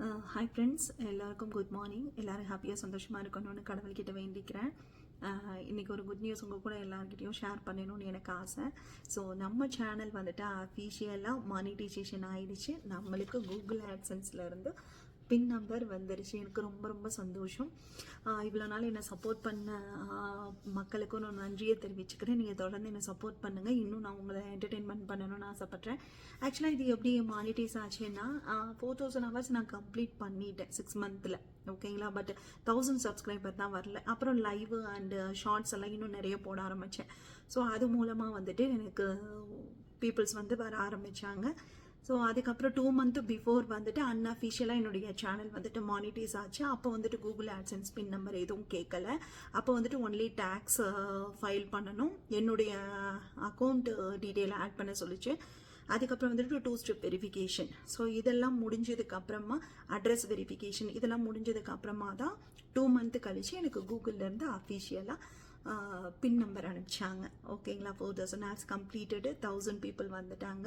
Uh, hi friends எல்லாருக்கும் good morning எல்லோரும் ஹாப்பியாக சந்தோஷமாக இருக்கணும்னு கடவுள்கிட்ட வேண்டிக்கிறேன். Uh, இன்றைக்கி ஒரு குட் நியூஸ் உங்கள் கூட எல்லாருக்கிட்டையும் ஷேர் பண்ணணும்னு எனக்கு ஆசை. ஸோ நம்ம சேனல் வந்துட்டு அஃபீஷியலாக மானிட்டைசேஷன் ஆகிடுச்சு நம்மளுக்கு கூகுள் ஆட்சன்ஸ்ல இருந்து பின் நம்பர் வந்துருச்சு. எனக்கு ரொம்ப ரொம்ப சந்தோஷம். இவ்வளோ நாள் என்னை சப்போர்ட் பண்ண மக்களுக்கும் நான் நன்றியை தெரிவிச்சுக்கிறேன். நீங்கள் தொடர்ந்து என்னை சப்போர்ட் பண்ணுங்கள் இன்னும் நான் உங்களை என்டர்டெயின்மெண்ட் பண்ணணும்னு ஆசைப்பட்றேன். ஆக்சுவலாக இது எப்படி மானிட்டைஸ் ஆச்சுன்னா ஃபோர் தௌசண்ட் ஹவர்ஸ் நான் கம்ப்ளீட் பண்ணிட்டேன் சிக்ஸ் மந்த்தில் ஓகேங்களா பட் தௌசண்ட் சப்ஸ்கிரைபர் தான் வரல. அப்புறம் லைவ் அண்டு ஷார்ட்ஸ் எல்லாம் இன்னும் நிறைய போட ஆரம்பித்தேன் ஸோ அது மூலமாக வந்துட்டு எனக்கு பீப்புள்ஸ் வந்து வர ஆரம்பித்தாங்க ஸோ அதுக்கப்புறம் டூ மந்த் பிஃபோர் வந்துட்டு அன்அஃபிஷியலாக என்னுடைய சேனல் வந்துட்டு மானிட்டைஸ் ஆச்சு. அப்போ வந்துட்டு கூகுள் ஆட்சன்ஸ் பின் நம்பர் எதுவும் கேட்கல அப்போ வந்துட்டு ஒன்லி டேக்ஸ் ஃபைல் பண்ணணும். என்னுடைய அக்கௌண்ட் டீட்டெயில் ஆட் பண்ண சொல்லிச்சு. அதுக்கப்புறம் வந்துட்டு டூ ஸ்டெப் வெரிஃபிகேஷன் ஸோ இதெல்லாம் முடிஞ்சதுக்கப்புறமா அட்ரஸ் வெரிஃபிகேஷன் இதெல்லாம் முடிஞ்சதுக்கப்புறமா தான் டூ மந்த் கழிச்சு எனக்கு கூகுள்லேருந்து அஃபிஷியலாக பின் நம்பர் அனுப்பிச்சாங்க. ஓகேங்களா four thousand ads completed thousand people வந்துட்டாங்க.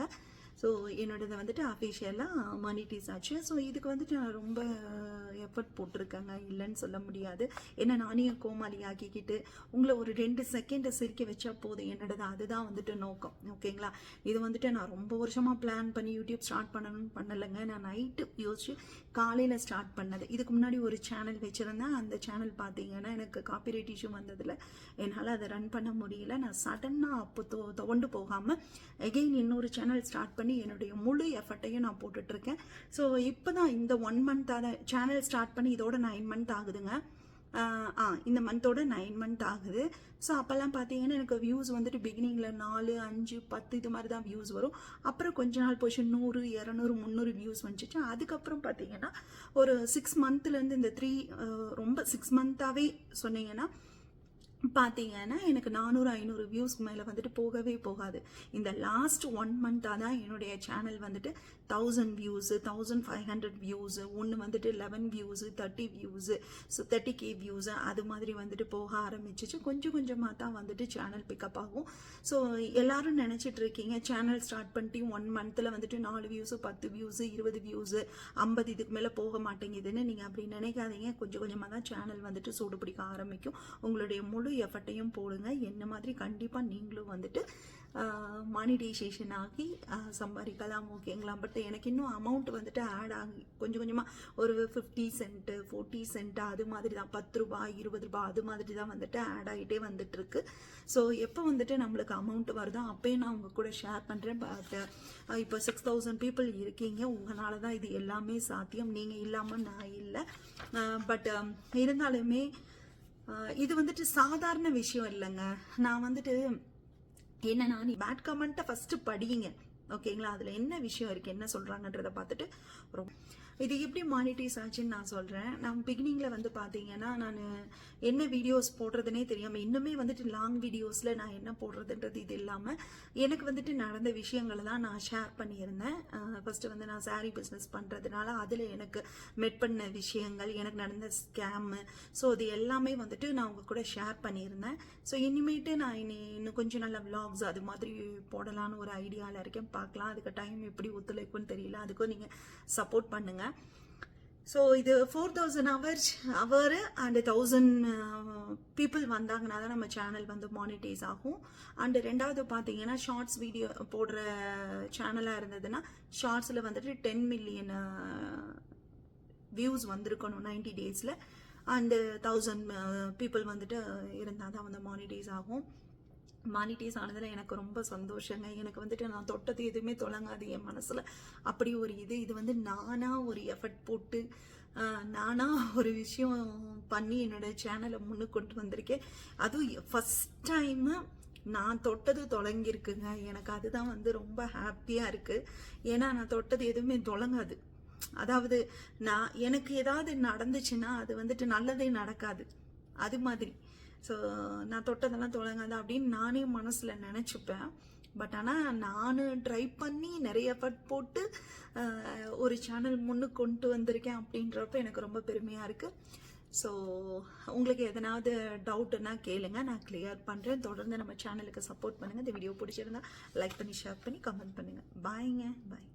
ஸோ என்னோடது வந்துட்டு அஃபிஷியலாக மானிட்டைஸ் ஆச்சு. ஸோ இதுக்கு வந்துட்டு நான் ரொம்ப எஃபர்ட் போட்டிருக்கேங்க. இல்லைன்னு சொல்ல முடியாது. ஏன்னா நானே கோமாளி ஆக்கிக்கிட்டு உங்களை ஒரு ரெண்டு செகண்டை சிரிக்க வச்சா போதும். என்னோடது அதுதான் வந்துட்டு நோக்கம். ஓகேங்களா இது வந்துட்டு நான் ரொம்ப வருஷமாக பிளான் பண்ணி யூடியூப் ஸ்டார்ட் பண்ணணும்னு பண்ணலைங்க. நான் நைட்டு யோசிச்சு காலையில் ஸ்டார்ட் பண்ணது. இதுக்கு முன்னாடி ஒரு சேனல் வச்சுருந்தேன். அந்த சேனல் பார்த்தீங்கன்னா எனக்கு காப்பிரைட் இஷ்யூ வந்ததில் என்னால் அதை ரன் பண்ண முடியல. நான் சடனாக அப்போ தோ துவண்டு போகாமல் எகெயின் இன்னொரு சேனல் ஸ்டார்ட் பண்ணி என்னுடைய முழு எஃபர்ட்டையும் நான் போட்டுட்ருக்கேன். ஸோ இப்போ தான் இந்த ஒன் மந்த்தாக சேனல் ஸ்டார்ட் பண்ணி இதோட நைன் மந்த் ஆகுதுங்க. ஆ இந்த மந்தோட நைன் மந்த் ஆகுது. ஸோ அப்போல்லாம் பார்த்தீங்கன்னா எனக்கு வியூஸ் வந்துட்டு பிகினிங்கில் நாலு அஞ்சு பத்து இது மாதிரி தான் வியூஸ் வரும். அப்புறம் கொஞ்ச நாள் போச்சு நூறு இரநூறு முந்நூறு வியூஸ் வந்துச்சு. அதுக்கப்புறம் பார்த்தீங்கன்னா ஒரு சிக்ஸ் மந்த்லேருந்து இந்த த்ரீ ரொம்ப சிக்ஸ் மந்த்தாகவே சொன்னீங்கன்னா பார்த்தீங்கன்னா எனக்கு நானூறு ஐநூறு வியூஸ்க்கு மேலே வந்துட்டு போகவே போகாது. இந்த லாஸ்ட் ஒன் மந்த்தாக தான் என்னுடைய சேனல் வந்துட்டு thousand views thousand five hundred views ஒன்று வந்துட்டு eleven views thirty views so thirty K views அது மாதிரி வந்துட்டு போக ஆரம்பிச்சிச்சு. கொஞ்சம் கொஞ்சமாக தான் வந்துட்டு சேனல் பிக்கப் ஆகும். ஸோ எல்லாரும் நினச்சிட்டு இருக்கீங்க சேனல் ஸ்டார்ட் பண்ணிட்டு ஒன் மந்த்தில் வந்துட்டு நாலு வியூஸு பத்து வியூஸு இருபது வியூஸு ஐம்பது இதுக்கு மேலே போக மாட்டேங்குதுன்னு நீங்கள் அப்படி நினைக்காதீங்க. கொஞ்சம் கொஞ்சமாக தான் சேனல் வந்துட்டு சூடு பிடிக்க ஆரம்பிக்கும். உங்களுடைய முழு எஃபர்ட்டையும் போடுங்க. என்ன மாதிரி கண்டிப்பாக நீங்களும் வந்துட்டு மானிடைசேஷன் ஆகி சம்பாதிக்கலாம். ஓகேங்களா பட் எனக்கு இன்னும் அமௌண்ட் வந்துட்டு ஆட் ஆகி கொஞ்சம் கொஞ்சமாக ஒரு ஃபிஃப்டி சென்ட்டு ஃபோர்ட்டி சென்ட் அது மாதிரி தான். பத்து ரூபாய் இருபது ரூபாய் அது மாதிரி தான் வந்துட்டு ஆட் ஆகிட்டே வந்துட்டுருக்கு ஸோ எப்போ வந்துட்டு நம்மளுக்கு அமௌண்ட் வருதோ அப்பயும் நான் உங்கள் கூட ஷேர் பண்ணுறேன் பட் இப்போ சிக்ஸ் தௌசண்ட் பீப்புள் இருக்கீங்க. உங்களால் தான் இது எல்லாமே சாத்தியம். நீங்கள் இல்லாமல் நான் இல்லை. பட் இருந்தாலுமே இது வந்துட்டு சாதாரண விஷயம் இல்லைங்க. நான் வந்துட்டு என்னன்னா நீ பேட் கமெண்ட்டை ஃபஸ்ட்டு படிங்க. ஓகேங்களா அதில் என்ன விஷயம் இருக்குது என்ன சொல்கிறாங்கன்றதை பார்த்துட்டு ரொம்ப இது எப்படி மானிட்டைஸ் ஆச்சுன்னு நான் சொல்கிறேன் நான் பிகினிங்கில் வந்து பார்த்தீங்கன்னா நான் என்ன வீடியோஸ் போடுறதுனே தெரியாமல் இன்னுமே வந்துட்டு லாங் வீடியோஸில் நான் என்ன போடுறதுன்றது இது இல்லாமல் எனக்கு வந்துட்டு நடந்த விஷயங்களை தான் நான் ஷேர் பண்ணியிருந்தேன். ஃபஸ்ட்டு வந்து நான் சாரீ பிஸ்னஸ் பண்ணுறதுனால அதில் எனக்கு மெட் பண்ண விஷயங்கள் எனக்கு நடந்த ஸ்கேமு ஸோ இது எல்லாமே வந்துட்டு நான் உங்கள் கூட ஷேர் பண்ணியிருந்தேன். ஸோ இனிமேட்டு நான் இனி இன்னும் கொஞ்சம் நல்ல விலாக்ஸ் அது மாதிரி போடலான்னு ஒரு ஐடியாவில் இருக்கேன். பார்க்கலாம் அதுக்கு டைம் எப்படி ஒத்துழைப்புன்னு தெரியல. அதுக்கும் நீங்கள் சப்போர்ட் பண்ணுங்கள் ஸோ இது four thousand hours hour and thousand people வந்தாங்கன்னா தான் நம்ம சேனல் வந்து மானிட்டைஸ் ஆகும். அண்டு ரெண்டாவது பார்த்தீங்கன்னா ஷார்ட்ஸ் வீடியோ போடுற சேனலாக இருந்ததுன்னா ஷார்ட்ஸில் வந்துட்டு டென் மில்லியன் வியூஸ் வந்திருக்கணும் நைன்டி டேஸில் அண்டு தௌசண்ட் பீப்புள் வந்துட்டு இருந்தால் தான் வந்து மானிட்டைஸ் ஆகும். மானிட்டைஸ் ஆனதில் எனக்கு ரொம்ப சந்தோஷங்க. எனக்கு வந்துட்டு நான் தொட்டது எதுவுமே தொடங்காது என் மனசில். அப்படி ஒரு இது இது வந்து நானாக ஒரு எஃபர்ட் போட்டு நானாக ஒரு விஷயம் பண்ணி என்னோட சேனலை முன்னுக்கு கொண்டு வந்திருக்கேன். அதுவும் ஃபஸ்ட் டைமு நான் தொட்டது தொடங்கியிருக்குங்க. எனக்கு அதுதான் வந்து ரொம்ப ஹாப்பியாக இருக்குது ஏன்னா நான் தொட்டது எதுவுமே தொடங்காது. அதாவது நான் எனக்கு ஏதாவது நடந்துச்சுன்னா அது வந்துட்டு நல்லதே நடக்காது. அது மாதிரி. ஸோ நான் தொட்டதெல்லாம் தொடங்காது அப்படின்னு நானே மனசில் நினச்சிப்பேன். பட் ஆனால் நான் ட்ரை பண்ணி நிறைய எஃபர்ட் போட்டு ஒரு சேனல் முன்னுக்கு கொண்டு வந்திருக்கேன் அப்படின்றப்ப எனக்கு ரொம்ப பெருமையாக இருக்குது ஸோ உங்களுக்கு எதனாவது டவுட்டுன்னா கேளுங்க. நான் கிளியர் பண்ணுறேன் தொடர்ந்து நம்ம சேனலுக்கு சப்போர்ட் பண்ணுங்கள் இந்த வீடியோ பிடிச்சிருந்தா லைக் பண்ணி ஷேர் பண்ணி கமெண்ட் பண்ணுங்கள் பாய்ங்க பாய்